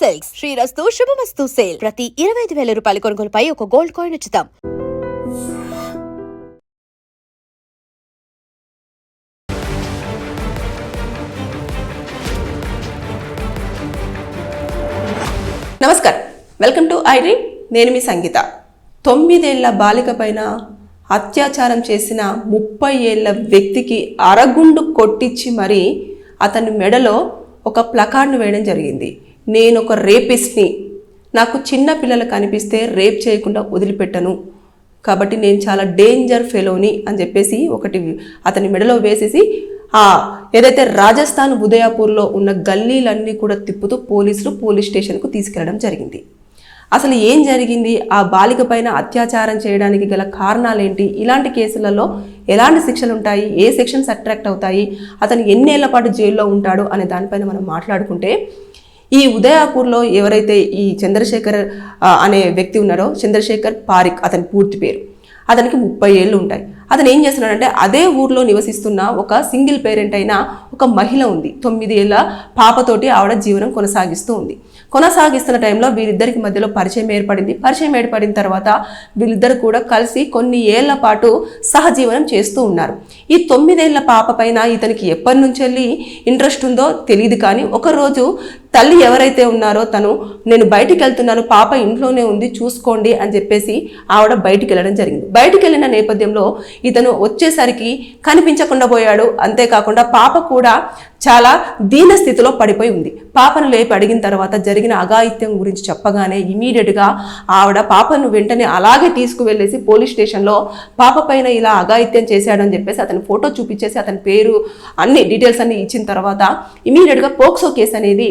Silks. శ్రీరస్తు శుభమస్తు sale. ప్రతి ఇరవై ఐదు వేల రూపాయల కొనుగోలుపై ఒక గోల్డ్ కాయిన్ ఉచితం. నమస్కారం. వెల్కమ్ టు ఐ నేను మీ సంగీత. తొమ్మిదేళ్ళ బాలిక పైన అత్యాచారం చేసిన ముప్పై ఏళ్ళ వ్యక్తికి అరగుండు కొట్టించి మరీ అతని మెడలో ఒక ప్లకార్డ్ను వేయడం జరిగింది. నేను ఒక రేపిస్ట్ని. నాకు చిన్న పిల్లలు కనిపిస్తే రేప్ చేయకుండా వదిలిపెట్టను. కాబట్టి నేను చాలా డేంజర్ ఫెలోని అని చెప్పేసి ఒకటి అతని మెడలో వేసేసి ఆ ఏదైతే రాజస్థాన్ ఉదయపూర్లో ఉన్న గల్లీలన్నీ కూడా తిప్పుతూ పోలీసులు పోలీస్ స్టేషన్కు తీసుకెళ్ళడం జరిగింది. అసలు ఏం జరిగింది? ఆ బాలిక పైన అత్యాచారం చేయడానికి గల కారణాలేంటి? ఇలాంటి కేసులలో ఎలాంటి శిక్షలు ఉంటాయి ఏ సెక్షన్స్ అట్రాక్ట్ అవుతాయి? అతను ఎన్నేళ్ళ పాటు జైల్లో ఉంటాడు అనే దానిపైన మనం మాట్లాడుకుంటే ఈ ఉదయాపూర్లో ఎవరైతే ఈ చంద్రశేఖర్ అనే వ్యక్తి ఉన్నారో చంద్రశేఖర్ పారిక్ అతని పూర్తి పేరు. అతనికి ముప్పై ఏళ్ళు ఉంటాయి. అతను ఏం చేస్తున్నాడంటే అదే ఊర్లో నివసిస్తున్న ఒక సింగిల్ పేరెంట్ అయిన ఒక మహిళ ఉంది. తొమ్మిది ఏళ్ళ పాపతోటి ఆవిడ జీవనం కొనసాగిస్తూ ఉంది. కొనసాగిస్తున్న టైంలో వీరిద్దరికి మధ్యలో పరిచయం ఏర్పడింది. పరిచయం ఏర్పడిన తర్వాత వీళ్ళిద్దరు కూడా కలిసి కొన్ని ఏళ్ళ పాటు సహజీవనం చేస్తూ ఉన్నారు. ఈ తొమ్మిదేళ్ళ పాప పైన ఇతనికి ఎప్పటి నుంచి వెళ్ళి ఇంట్రెస్ట్ ఉందో తెలియదు కానీ ఒకరోజు తల్లి ఎవరైతే ఉన్నారో తను నేను బయటికి వెళ్తున్నాను పాప ఇంట్లోనే ఉంది చూసుకోండి అని చెప్పేసి ఆవిడ బయటికి వెళ్ళడం జరిగింది. బయటికి వెళ్ళిన నేపథ్యంలో ఇతను వచ్చేసరికి కనిపించకుండా పోయాడు. అంతేకాకుండా పాప కూడా చాలా దీన స్థితిలో పడిపోయి ఉంది. పాపను లేపి అడిగిన తర్వాత జరిగిన అఘాయిత్యం గురించి చెప్పగానే ఇమీడియట్గా ఆవిడ పాపను వెంటనే అలాగే తీసుకువెళ్ళేసి పోలీస్ స్టేషన్లో పాప పైన ఇలా అఘాయిత్యం చేశాడని చెప్పేసి అతని ఫోటో చూపించేసి అతని పేరు అన్ని డీటెయిల్స్ అన్ని ఇచ్చిన తర్వాత ఇమీడియట్గా పోక్సో కేసు అనేది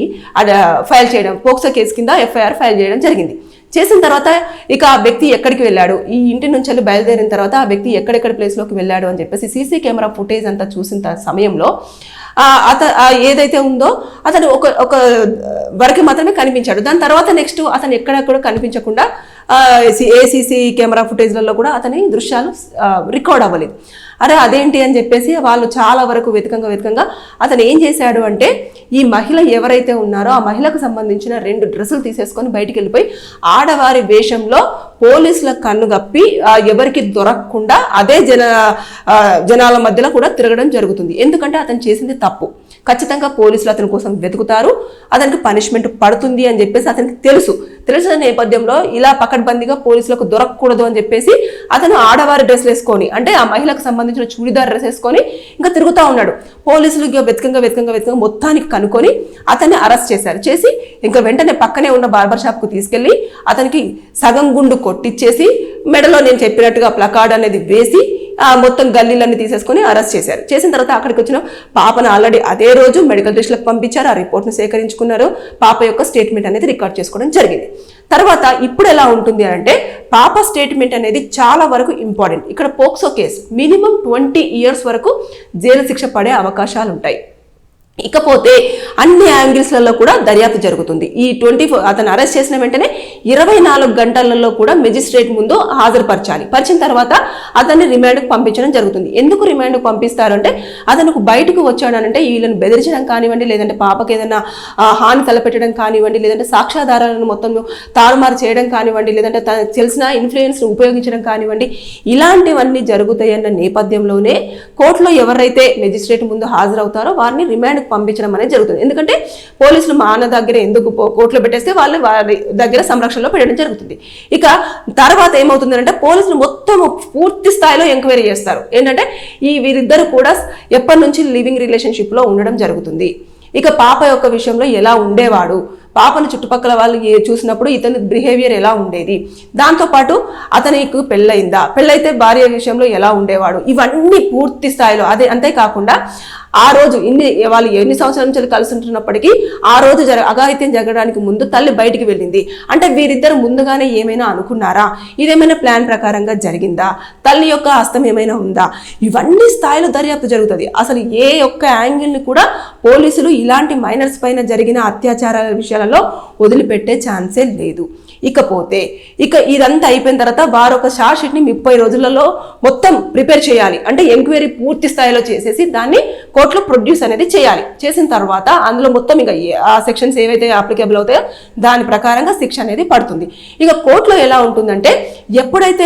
ఫైల్ చేయడం పోక్సో కేసు కింద ఎఫ్ఐఆర్ ఫైల్ చేయడం జరిగింది. చేసిన తర్వాత ఇక ఆ వ్యక్తి ఎక్కడికి వెళ్ళాడు? ఈ ఇంటి నుంచి వెళ్ళి బయలుదేరిన తర్వాత ఆ వ్యక్తి ఎక్కడెక్కడ ప్లేస్లోకి వెళ్ళాడు అని చెప్పేసి సీసీ కెమెరా ఫుటేజ్ అంతా చూసిన సమయంలో అత ఏదైతే ఉందో అతను ఒక ఒక వరకు మాత్రమే కనిపించాడు. దాని తర్వాత నెక్స్ట్ అతను ఎక్కడెక్కడ కనిపించకుండా ఏసీసీ కెమెరా ఫుటేజ్లలో కూడా అతని దృశ్యాలు రికార్డ్ అవ్వలేదు. అరే అదేంటి అని చెప్పేసి వాళ్ళు చాలా వరకు వెతకంగా వెతకంగా అతను ఏం చేశాడు అంటే ఈ మహిళ ఎవరైతే ఉన్నారో ఆ మహిళకు సంబంధించిన రెండు డ్రెస్సులు తీసేసుకొని బయటికి వెళ్ళిపోయి ఆడవారి వేషంలో పోలీసుల కన్ను గప్పి ఎవరికి దొరకకుండా అదే జన జనాల మధ్యలో కూడా తిరగడం జరుగుతుంది. ఎందుకంటే అతను చేసింది తప్పు. ఖచ్చితంగా పోలీసులు అతని కోసం వెతుకుతారు. అతనికి పనిష్మెంట్ పడుతుంది అని చెప్పేసి అతనికి తెలుసు. తెలిసిన నేపథ్యంలో ఇలా పకడ్బందీగా పోలీసులకు దొరకకూడదు అని చెప్పేసి అతను ఆడవారి డ్రెస్ వేసుకొని అంటే ఆ మహిళకు సంబంధించిన చూడిదార్ డ్రెస్ వేసుకొని ఇంకా తిరుగుతూ ఉన్నాడు. పోలీసులు వెతకంగా వెతకంగా వెతకంగా మొత్తానికి కనుక్కొని అతన్ని అరెస్ట్ చేశారు. చేసి ఇంకా వెంటనే పక్కనే ఉన్న బార్బర్ షాప్కు తీసుకెళ్ళి అతనికి సగం గుండు కొట్టిచ్చేసి మెడలో నేను చెప్పినట్టుగా ప్లకార్డ్ అనేది వేసి మొత్తం గల్లీలన్నీ తీసేసుకొని అరెస్ట్ చేశారు. చేసిన తర్వాత అక్కడికి వచ్చిన పాపను ఆల్రెడీ అదే రోజు మెడికల్ టెస్ట్లకు పంపించారు. ఆ రిపోర్ట్ను సేకరించుకున్నారు. పాప యొక్క స్టేట్మెంట్ అనేది రికార్డ్ చేసుకోవడం జరిగింది. తర్వాత ఇప్పుడు ఎలా ఉంటుంది అంటే పాప స్టేట్మెంట్ అనేది చాలా వరకు ఇంపార్టెంట్ ఇక్కడ POCSO case minimum twenty years వరకు జైలు శిక్ష పడే అవకాశాలు ఉంటాయి. ఇకపోతే అన్ని యాంగిల్స్లలో కూడా దర్యాప్తు జరుగుతుంది. ఈ ట్వంటీ ఫోర్ అతను అరెస్ట్ చేసిన వెంటనే ఇరవై నాలుగు గంటలలో కూడా మెజిస్ట్రేట్ ముందు హాజరుపరచాలి. పరిచిన తర్వాత అతన్ని రిమాండ్కు పంపించడం జరుగుతుంది. ఎందుకు రిమాండ్కు పంపిస్తారంటే అతను బయటకు వచ్చాడనంటే వీళ్ళని బెదిరించడం కానివ్వండి లేదంటే పాపకి ఏదైనా హాని తలపెట్టడం కానివ్వండి లేదంటే సాక్ష్యాధారాలను మొత్తం తారుమారు చేయడం కానివ్వండి లేదంటే తనకు తెలిసిన ఇన్ఫ్లుయెన్స్ను ఉపయోగించడం కానివ్వండి ఇలాంటివన్నీ జరుగుతాయన్న నేపథ్యంలోనే కోర్టులో ఎవరైతే మెజిస్ట్రేట్ ముందు హాజరవుతారో వారిని రిమాండ్ పంపించడం అనేది జరుగుతుంది. ఎందుకంటే పోలీసులు మా అన్న దగ్గర ఎందుకు కోర్టులో పెట్టేస్తే వాళ్ళు వారి దగ్గర సంరక్షణలో పెట్టడం జరుగుతుంది. ఇక తర్వాత ఏమవుతుందంటే పోలీసులు మొత్తం పూర్తి స్థాయిలో ఎంక్వైరీ చేస్తారు. ఏంటంటే ఈ వీరిద్దరు కూడా ఎప్పటి నుంచి లివింగ్ రిలేషన్షిప్లో ఉండడం జరుగుతుంది. ఇక పాప యొక్క విషయంలో ఎలా ఉండేవాడు? పాపను చుట్టుపక్కల వాళ్ళు ఏ- చూసినప్పుడు ఇతని బిహేవియర్ ఎలా ఉండేది? దాంతోపాటు అతనికి పెళ్ళయిందా? పెళ్ళైతే భార్య విషయంలో ఎలా ఉండేవాడు? ఇవన్నీ పూర్తి స్థాయిలో అదే అంతేకాకుండా ఆ రోజు ఇన్ని వాళ్ళు ఎన్ని సంవత్సరాల నుంచి కలిసి ఉంటున్నప్పటికీ ఆ రోజు జర అఘాయిత్యం జరగడానికి ముందు తల్లి బయటికి వెళ్ళింది. అంటే వీరిద్దరు ముందుగానే ఏమైనా అనుకున్నారా? ఇదేమైనా ప్లాన్ ప్రకారంగా జరిగిందా? తల్లి యొక్క హస్తం ఏమైనా ఉందా? ఇవన్నీ స్థాయిలో దర్యాప్తు జరుగుతుంది. అసలు ఏ ఒక్క యాంగిల్ని కూడా పోలీసులు ఇలాంటి మైనర్స్ పైన జరిగిన అత్యాచారాల విషయాలలో వదిలిపెట్టే ఛాన్సే లేదు. ఇకపోతే. ఇక ఇదంతా అయిపోయిన తర్వాత వారు ఒక షార్ట్ షీట్ని ముప్పై రోజులలో మొత్తం ప్రిపేర్ చేయాలి. అంటే ఎంక్వైరీ పూర్తి స్థాయిలో చేసేసి దాన్ని కోర్టులో ప్రొడ్యూస్ అనేది చేయాలి. చేసిన తర్వాత అందులో మొత్తం ఇక ఆ సెక్షన్స్ ఏవైతే అప్లికేబుల్ అవుతాయో దాని ప్రకారంగా శిక్ష అనేది పడుతుంది. ఇక కోర్టులో ఎలా ఉంటుందంటే ఎప్పుడైతే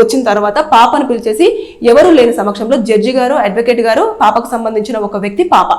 వచ్చిన తర్వాత పాపను పిలిచేసి ఎవరు లేని సమక్షంలో జడ్జి గారు అడ్వకేట్ గారు పాపకు సంబంధించిన ఒక వ్యక్తి పాప.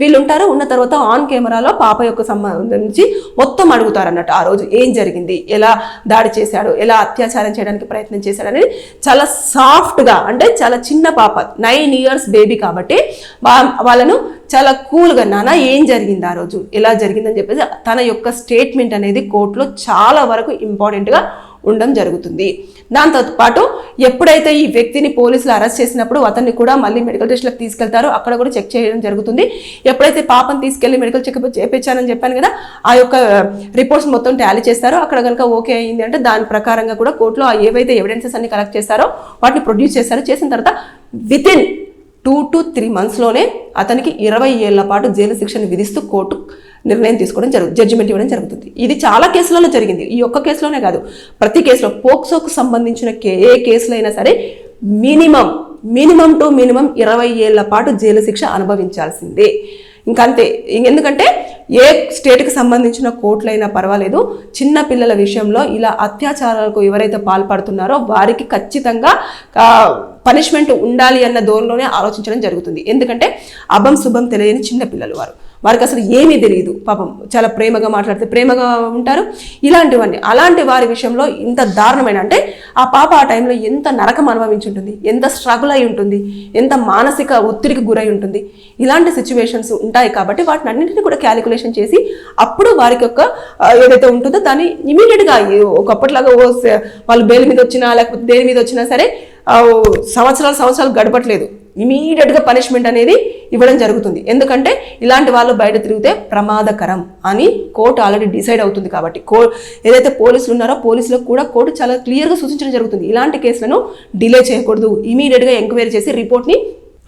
వీళ్ళు ఉంటారు ఉన్న తర్వాత ఆన్ కెమెరాలో పాప యొక్క సంబంధించి మొత్తం అడుగుతారు అన్నట్టు ఆ రోజు ఏం జరిగింది? ఎలా దాడి చేశాడు ఎలా అత్యాచారం చేయడానికి ప్రయత్నం చేశాడు అనేది చాలా సాఫ్ట్గా అంటే చాలా చిన్న పాప నైన్ ఇయర్స్ బేబీ కాబట్టి వా- వాళ్ళను చాలా కూల్గా నాన్న ఏం జరిగింది ఆ రోజు? ఎలా జరిగిందని చెప్పేసి తన యొక్క స్టేట్మెంట్ అనేది కోర్టులో చాలా వరకు ఇంపార్టెంట్గా ఉండడం జరుగుతుంది. దాంతో పాటు ఎప్పుడైతే ఈ వ్యక్తిని పోలీసులు అరెస్ట్ చేసినప్పుడు అతన్ని కూడా మళ్ళీ మెడికల్ టెస్ట్లకు తీసుకెళ్తారు అక్కడ కూడా చెక్ చేయడం జరుగుతుంది. ఎప్పుడైతే పాపను తీసుకెళ్ళి మెడికల్ చెకప్ చేపించానని చెప్పాను కదా ఆ యొక్క రిపోర్ట్స్ మొత్తం టాలీ చేస్తారో అక్కడ కనుక ఓకే అయింది అంటే దాని ప్రకారంగా కూడా కోర్టులో ఏవైతే ఎవిడెన్సెస్ అన్ని కలెక్ట్ చేస్తారో వాటిని ప్రొడ్యూస్ చేస్తారో చేసిన తర్వాత with in two to three మంత్స్లోనే అతనికి ఇరవై ఏళ్ళ పాటు జైలు శిక్షను విధిస్తూ కోర్టు నిర్ణయం తీసుకోవడం జరుగుతుంది జడ్జిమెంట్ ఇవ్వడం జరుగుతుంది. ఇది చాలా కేసులలో జరిగింది. ఈ ఒక్క కేసులోనే కాదు. ప్రతి కేసులో పోక్సోకు సంబంధించిన కే ఏ కేసులో అయినా సరే మినిమం మినిమం టు మినిమం ఇరవై ఏళ్ళ పాటు జైలు శిక్ష అనుభవించాల్సిందే. ఇంకంతే. ఎందుకంటే ఏ స్టేట్కి సంబంధించిన కోర్టులైనా పర్వాలేదు. చిన్న పిల్లల విషయంలో ఇలా అత్యాచారాలకు ఎవరైతే పాల్పడుతున్నారో వారికి ఖచ్చితంగా పనిష్మెంట్ ఉండాలి అన్న ధోరణిలోనే ఆలోచించడం జరుగుతుంది. ఎందుకంటే అభం శుభం తెలియని చిన్న పిల్లలు వారు. వారికి అసలు ఏమీ తెలియదు పాపం చాలా ప్రేమగా మాట్లాడితే ప్రేమగా ఉంటారు. ఇలాంటివన్నీ అలాంటి వారి విషయంలో ఇంత దారుణమైన అంటే ఆ పాప ఆ టైంలో ఎంత నరకం అనుభవించి ఉంటుంది ఎంత స్ట్రగుల్ అయి ఉంటుంది ఎంత మానసిక ఒత్తిడికి గురై ఉంటుంది. ఇలాంటి సిచ్యువేషన్స్ ఉంటాయి కాబట్టి వాటిని అన్నింటినీ కూడా క్యాలిక్యులేషన్ చేసి అప్పుడు వారికి యొక్క ఏదైతే ఉంటుందో దాన్ని ఇమీడియట్గా ఒకప్పటిలాగా ఓ వాళ్ళు బెయిల్ మీద వచ్చినా లేకపోతే దేని మీద వచ్చినా సరే సంవత్సరాలు సంవత్సరాలు గడపట్లేదు. ఇమీడియట్గా పనిష్మెంట్ అనేది ఇవ్వడం జరుగుతుంది. ఎందుకంటే ఇలాంటి వాళ్ళు బయట తిరిగితే ప్రమాదకరం అని కోర్టు ఆల్రెడీ డిసైడ్ అవుతుంది కాబట్టి. కో ఏదైతే పోలీసులు ఉన్నారో పోలీసులకు కూడా కోర్టు చాలా క్లియర్గా సూచించడం జరుగుతుంది. ఇలాంటి కేసులను డిలే చేయకూడదు. ఇమీడియట్గా ఎంక్వైరీ చేసి రిపోర్ట్ని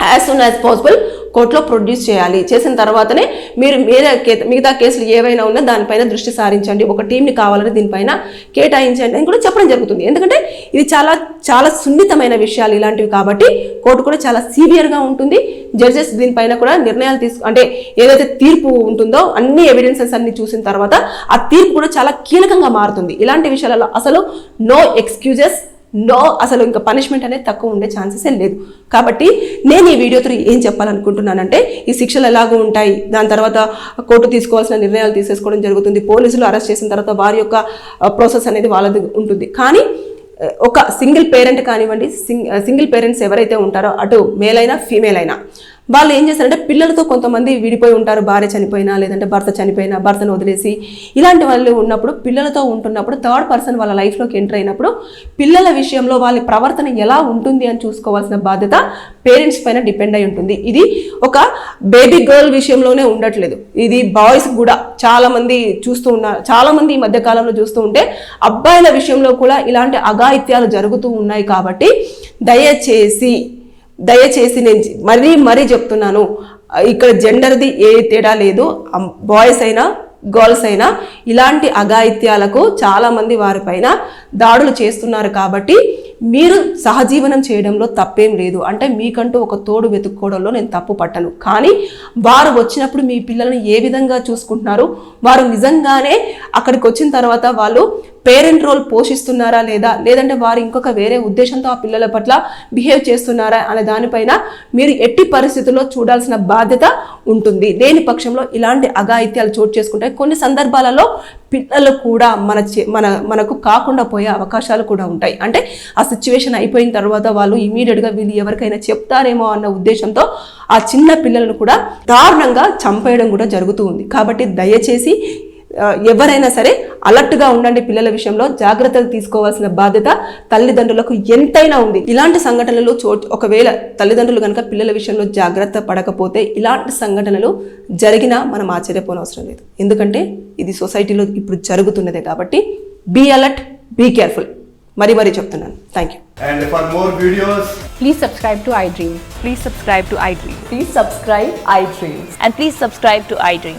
యాజ్ సూన్ యాజ్ పాసిబుల్ కోర్టులో ప్రొడ్యూస్ చేయాలి. చేసిన తర్వాతనే మీరు మీరే కే- మిగతా కేసులు ఏవైనా ఉన్నా దానిపైన దృష్టి సారించండి. ఒక టీంని కావాలని దీనిపైన కేటాయించండి అని కూడా చెప్పడం జరుగుతుంది. ఎందుకంటే ఇది చాలా చాలా సున్నితమైన విషయాలు ఇలాంటివి కాబట్టి కోర్టు కూడా చాలా సీవియర్గా ఉంటుంది. జడ్జెస్ దీనిపైన కూడా నిర్ణయాలు తీసుకు అంటే ఏదైతే తీర్పు ఉంటుందో అన్ని ఎవిడెన్సెస్ అన్ని చూసిన తర్వాత ఆ తీర్పు కూడా చాలా కీలకంగా మారుతుంది. ఇలాంటి విషయాలలో అసలు నో ఎక్స్క్యూజెస్ నో అసలు ఇంకా పనిష్మెంట్ అనేది తక్కువ ఉండే ఛాన్సెస్ లేదు. కాబట్టి నేను ఈ వీడియోతో ఏం చెప్పాలనుకుంటున్నానంటే ఈ శిక్షలు ఎలాగో ఉంటాయి దాని తర్వాత కోర్టు తీసుకోవాల్సిన నిర్ణయాలు తీసేసుకోవడం జరుగుతుంది పోలీసులు అరెస్ట్ చేసిన తర్వాత వారి యొక్క ప్రాసెస్ అనేది వాళ్ళది ఉంటుంది. కానీ ఒక సింగిల్ పేరెంట్ కానివ్వండి సింగిల్ పేరెంట్స్ ఎవరైతే ఉంటారో అటు మేల్ అయినా ఫీమేల్ అయినా వాళ్ళు ఏం చేస్తారంటే పిల్లలతో కొంతమంది విడిపోయి ఉంటారు భార్య చనిపోయినా లేదంటే భర్త చనిపోయినా భర్తను వదిలేసి. ఇలాంటి వాళ్ళు ఉన్నప్పుడు పిల్లలతో ఉంటున్నప్పుడు థర్డ్ పర్సన్ వాళ్ళ లైఫ్లోకి ఎంటర్ అయినప్పుడు పిల్లల విషయంలో వాళ్ళ ప్రవర్తన ఎలా ఉంటుంది అని చూసుకోవాల్సిన బాధ్యత పేరెంట్స్ పైన డిపెండ్ అయి ఉంటుంది. ఇది ఒక బేబీ గర్ల్ విషయంలోనే ఉండట్లేదు. ఇది బాయ్స్ కూడా చాలామంది చూస్తూ ఉన్నారు చాలామంది ఈ మధ్య కాలంలో చూస్తూ ఉంటే అబ్బాయిల విషయంలో కూడా ఇలాంటి అఘాయిత్యాలు జరుగుతూ ఉన్నాయి కాబట్టి దయచేసి దయచేసి నేను మరీ మరీ చెప్తున్నాను. ఇక్కడ జెండర్ది ఏ తేడా లేదు. బాయ్స్ అయినా గర్ల్స్ అయినా ఇలాంటి అఘాయిత్యాలకు చాలామంది వారిపైన దాడులు చేస్తున్నారు కాబట్టి మీరు సహజీవనం చేయడంలో తప్పేం లేదు. అంటే మీకంటూ ఒక తోడు వెతుక్కోవడంలో నేను తప్పు పట్టను. కానీ వారు వచ్చినప్పుడు మీ పిల్లల్ని ఏ విధంగా చూసుకుంటున్నారు? వారు నిజంగానే అక్కడికి వచ్చిన తర్వాత వాళ్ళు పేరెంట్ రోల్ పోషిస్తున్నారా లేదా? లేదంటే వారు ఇంకొక వేరే ఉద్దేశంతో ఆ పిల్లల పట్ల బిహేవ్ చేస్తున్నారా అనే దానిపైన మీరు ఎట్టి పరిస్థితుల్లో చూడాల్సిన బాధ్యత ఉంటుంది. లేని పక్షంలో ఇలాంటి అఘాయిత్యాలు చోటు చేసుకుంటాయి. కొన్ని సందర్భాలలో పిల్లలు కూడా మన చే- మన మనకు కాకుండా పోయే అవకాశాలు కూడా ఉంటాయి. అంటే ఆ సిచ్యువేషన్ అయిపోయిన తర్వాత వాళ్ళు ఇమీడియట్గా వీళ్ళు ఎవరికైనా చెప్తారేమో అన్న ఉద్దేశంతో ఆ చిన్న పిల్లలను కూడా దారుణంగా చంపేయడం కూడా జరుగుతూ ఉంది. కాబట్టి దయచేసి ఎవరైనా సరే అలర్ట్గా ఉండండి పిల్లల విషయంలో జాగ్రత్తలు తీసుకోవాల్సిన బాధ్యత తల్లిదండ్రులకు ఎంతైనా ఉంది ఇలాంటి సంఘటనలు చోటు ఒకవేళ తల్లిదండ్రులు కనుక పిల్లల విషయంలో జాగ్రత్త పడకపోతే ఇలాంటి సంఘటనలు జరిగినా మనం ఆశ్చర్యపోనవసరం లేదు ఎందుకంటే ఇది సొసైటీలో ఇప్పుడు జరుగుతున్నదే కాబట్టి బీ అలర్ట్ బీ కేర్ఫుల్ మరీ మరీ చెప్తున్నాను thank you And for more videos, Please subscribe to iDream. Please subscribe to iDream. Please subscribe iDreams. And please subscribe to iDream.